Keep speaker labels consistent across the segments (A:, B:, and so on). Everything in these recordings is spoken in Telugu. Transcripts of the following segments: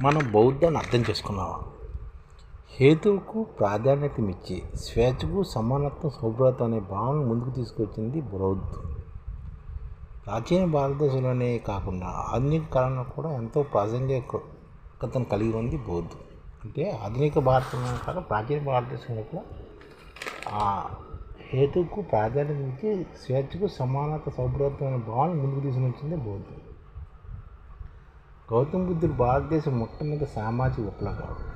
A: మనం బౌద్ధాన్ని అర్థం చేసుకున్నాము హేతువుకు ప్రాధాన్యతనిచ్చి స్వేచ్ఛకు సమానత్వం సౌభ్రత అనే భావన ముందుకు తీసుకొచ్చింది బౌద్ధ్ ప్రాచీన భారతదేశంలోనే కాకుండా ఆధునిక కాలంలో కూడా ఎంతో ప్రాసంగికతను కలిగి ఉంది బౌద్ధ్ అంటే ఆధునిక భారతంలో కాక ప్రాచీన భారతదేశంలో కూడా ఆ హేతువుకు ప్రాధాన్యత ఇచ్చి స్వేచ్ఛకు సమానత సౌభ్రతం అనే భావన ముందుకు తీసుకుని వచ్చింది బౌద్ధం గౌతమ బుద్ధుడు భారతదేశం మొట్టమొదటి సామాజిక విప్లవకారుడు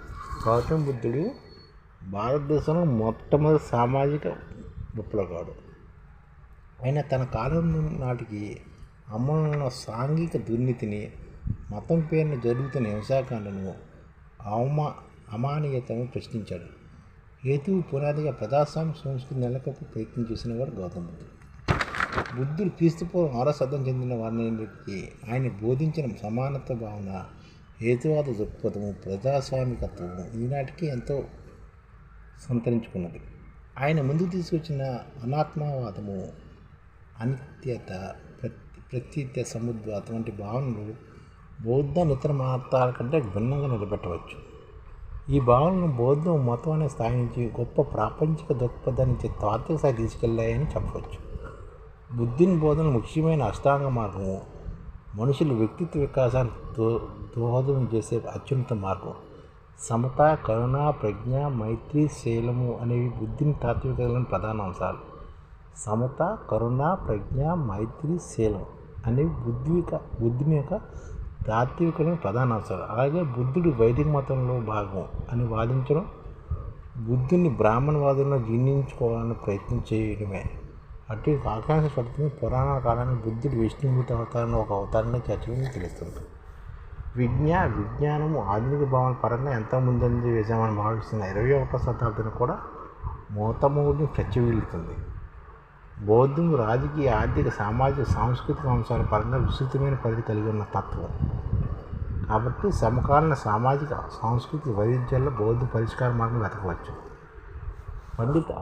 A: గౌతమ బుద్ధుడు భారతదేశంలో మొట్టమొదటి సామాజిక విప్లవకారుడు ఆయన తన కాలం నాటికి అమలున్న సాంఘిక దుర్నీతిని మతం పేరున జరుగుతున్న హింసాకాండను అవమా అమానీయతను ప్రశ్నించాడు. హేతువు పునాదిగా ప్రజాస్వామ్య సంస్కృతి నెలకొక ప్రయత్నం చేసిన వాడు గౌతమ బుద్ధుడు. బుద్ధుడు క్రీస్తుపూర్వం ఆరో చెందిన వారిని ఆయన బోధించిన సమానత్వ భావన హేతువాద దృక్పథము ప్రజాస్వామికత్వము ఈనాటికి ఎంతో సంతరించుకున్నది. ఆయన ముందుకు తీసుకొచ్చిన అనాత్మవాదము అనిత్యత ప్రతి ప్రత్యత్య సముద్వాతం వంటి భావనలు బౌద్ధ ఇతర మతాల కంటే భిన్నంగా నిలబెట్టవచ్చు. ఈ భావనను బౌద్ధం మతం అనే స్థాయి నుంచి గొప్ప ప్రాపంచిక దృక్పథాన్ని తాత్విక స్థాయి తీసుకెళ్ళాయని చెప్పవచ్చు. బుద్ధిని బోధన ముఖ్యమైన అష్టాంగ మార్గము. మనుషుల వ్యక్తిత్వ వికాసానికి దో దోహదం చేసే అత్యున్నత మార్గం. సమత కరుణ ప్రజ్ఞ మైత్రి శీలము అనేవి బుద్ధిని తాత్వికతలోని ప్రధాన అంశాలు. సమత కరుణ ప్రజ్ఞ మైత్రి శీలం అనేవి బుద్ధిక బుద్ధిని యొక్క తాత్వికలను ప్రధాన అంశాలు. అలాగే బుద్ధుడు వైదిక మతంలో భాగం అని వాదించడం బుద్ధుని బ్రాహ్మణవాదంలో జీర్ణించుకోవాలని ప్రయత్నం చేయడమే. అటు ఆకాంక్ష పడుతుంది పురాణ కాలాన్ని బుద్ధుడు విష్ణుమూర్తి అవతారంలో ఒక అవతారంగా చర్చలు తెలుస్తుంది. విజ్ఞా విజ్ఞానము ఆధునిక భావన పరంగా ఎంతో ముందంజ వేశామని భావిస్తున్న ఇరవై ఒకటో శతాబ్దం కూడా మూతమూడిని ప్రత్యవీలుతుంది బౌద్ధం రాజకీయ ఆర్థిక సామాజిక సాంస్కృతిక అంశాల పరంగా విస్తృతమైన పరిధి కలిగి ఉన్న తత్వం. కాబట్టి సమకాలీన సామాజిక సాంస్కృతిక వైవిధ్యాల్లో బౌద్ధ పరిష్కార మార్గం వెతకవచ్చు. పండిత్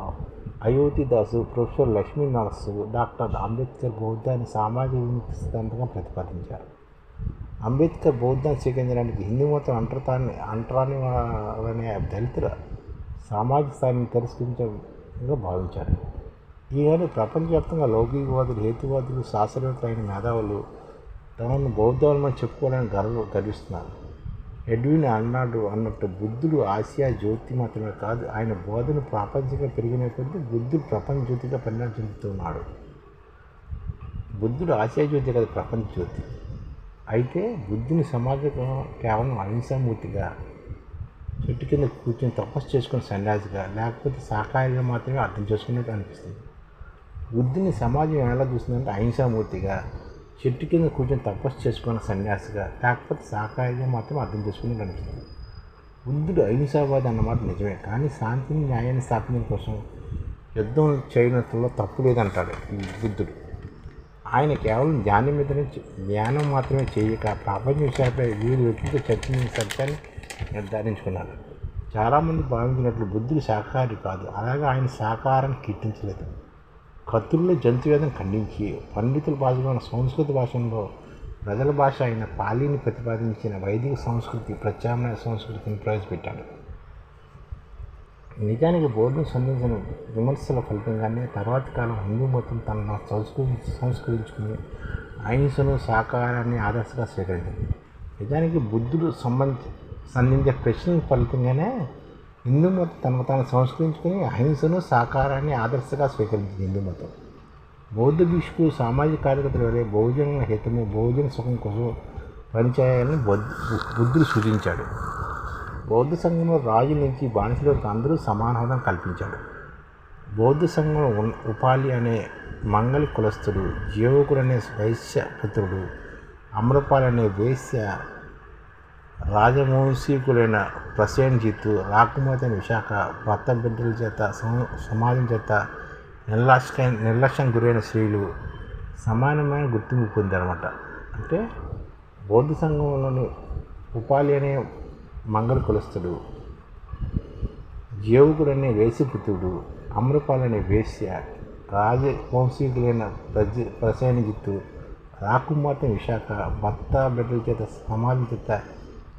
A: అయోతి దాసు ప్రొఫెసర్ లక్ష్మీ నరసు డాక్టర్ అంబేద్కర్ బౌద్ధాన్ని సామాజిక విముక్తి సిద్ధాంతంగా ప్రతిపాదించారు. అంబేద్కర్ బౌద్ధాన్ని స్వీకరించడానికి హిందూ మతం అంటరాన్ని అంటరాని అనే దళితుల సామాజిక స్థాయిని తిరస్కరించగా భావించారు. ఈనాడు ప్రపంచవ్యాప్తంగా లౌకికవాదులు హేతువాదులు శాస్త్రవేత్తలు అయిన మేధావులు తమను బౌద్ధాలను చెప్పుకోవడానికి గర్వ గర్విస్తున్నారు. ఎడ్విన్ అన్నాడు అన్నట్టు బుద్ధుడు ఆసియా జ్యోతి మాత్రమే కాదు ఆయన బోధన ప్రాపంచికంగా పెరిగిన కొద్దీ బుద్ధుడు ప్రపంచ జ్యోతిగా పరిణామం చెందుతున్నాడు. బుద్ధుడు ఆసియా జ్యోతి కాదు ప్రపంచ జ్యోతి. అయితే బుద్ధుని సమాజంలో కేవలం అహింసామూర్తిగా చెట్టు కింద కూర్చొని తపస్సు చేసుకుని సన్యాసిగా లేకపోతే శాకాహారిగా మాత్రమే అర్థం చేసుకున్నట్టు అనిపిస్తుంది. బుద్ధుని సమాజం ఎలా చూస్తుందంటే అహింసామూర్తిగా చెట్టు కింద కూర్చొని తపస్సు చేసుకున్న సన్యాసిగా కాకపోతే శాకాహారిగా మాత్రం అర్థం చేసుకుని అనిపిస్తుంది బుద్ధుడు అహింసావాది అన్నమాట నిజమే కానీ శాంతిని న్యాయాన్ని స్థాపించడం కోసం యుద్ధం చేయడంలో తప్పు లేదంటాడు ఈ బుద్ధుడు. ఆయన కేవలం ధ్యానం మీదనే ధ్యానం మాత్రమే చేయక ప్రపంచ విషయాలపై వివిధ వ్యక్తులతో చర్చించిన సత్యాన్ని నిర్ధారించుకున్నారు చాలామంది భావించినట్లు బుద్ధుడు శాకాహారి కాదు అలాగే ఆయన సహకారాన్ని కీర్తించలేదు. కత్తుల్లో జంతువేదం ఖండించి పండితుల భాషలో ఉన్న సంస్కృత భాషలో ప్రజల భాష అయిన పాలీని ప్రతిపాదించిన వైదిక సంస్కృతి ప్రత్యామ్నాయ సంస్కృతిని ప్రవేశపెట్టాడు. నిజానికి బోర్డును సంబంధించిన విమర్శల ఫలితంగానే తర్వాతి కాలం హిందూ మతం తనను సంస్కృతి సంస్కరించుకుని అహింసను సహకారాన్ని ఆదర్శగా స్వీకరించింది. నిజానికి బుద్ధుడు సంబంధ సంధించే ప్రశ్నల ఫలితంగానే హిందూ మతం తనకు తాను సంస్కరించుకుని అహింసను సాకారాన్ని ఆదర్శగా స్వీకరించింది హిందూ మతం. బౌద్ధ భిక్షుకు సామాజిక కార్యకర్తలు వలె బహుజన హితము బహుజన సుఖం కోసం పనిచేయాలని బుద్ధుడు సూచించాడు. బౌద్ధ సంఘంలో రాజు నుంచి బానిసలకు అందరూ సమాన కల్పించాడు. బౌద్ధ సంఘంలో ఉపాలి అనే మంగళ కులస్థుడు జీవకుడు అనే వైశ్య పుత్రుడు అమృపాలి అనే వేశ్య రాజవంశీకులైన ప్రసేన్జిత్ రాకుమాత విశాఖ భర్త బిడ్డల చేత సమాజం చేత నిర్లక్ష్య నిర్లక్ష్యం గురైన స్త్రీలు సమానమైన గుర్తింపు పొందారన్నమాట. అంటే బౌద్ధ సంఘంలోని ఉపాలి అనే మంగళ కులస్తుడు జీవకుడు అనే వేసిపుత్రుడు అమృపాల్ అనే వేశ్య రాజవంశీకులైన ప్రజ ప్రసేనజిత్తు రాకుమార్తె విశాఖ భర్త బిడ్డల చేత సమాజం చేత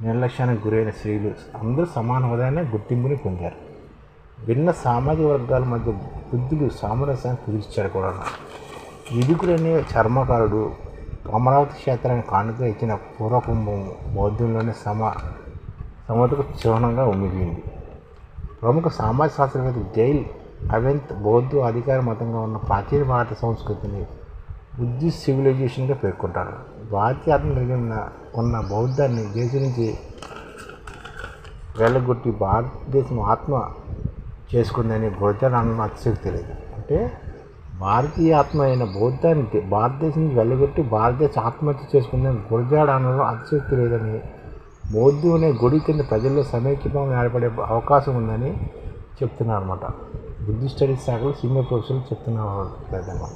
A: నిర్లక్ష్యానికి గురైన స్త్రీలు అందరూ సమాన హోదానే గుర్తింపుని పొందారు. భిన్న సామాజిక వర్గాల మధ్య బుద్ధులు సామరస్యాన్ని కుదిర్చారు కూడా. విదుకుడనే చర్మకారుడు అమరావతి క్షేత్రాన్ని కానుక ఇచ్చిన పూర్వకుంభం బౌద్ధంలోని సమ సమతకు చిహ్నంగా మిగిలింది ప్రముఖ సమాజ శాస్త్రవేత్త జైల్ అవెంత్ బౌద్ధ అధికార మతంగా ఉన్న ప్రాచీన భారత సంస్కృతిని బుద్ధిస్ట్ సివిలైజేషన్గా పేర్కొంటారు. భారతీయ ఆత్మ కలిగి ఉన్న ఉన్న బౌద్ధాన్ని దేశం నుంచి వెళ్ళగొట్టి భారతదేశం ఆత్మ చేసుకుందని బౌద్ధాన్ని అన్న అతిశక్తి తెలియదు. అంటే భారతీయ ఆత్మ అయిన బౌద్ధాన్ని భారతదేశం నుంచి వెళ్ళగొట్టి భారతదేశ ఆత్మహత్య చేసుకుందని గురజాడ అనలో అతిశక్తి లేదని బౌద్ధు అనే గుడి కింద ప్రజల్లో సమైక్యభావం ఏర్పడే అవకాశం ఉందని చెప్తున్నారు అనమాట బుద్ధి స్టడీస్ శాఖలో సీనియర్ ప్రొఫెసర్లు చెప్తున్నారు లేదన్నమాట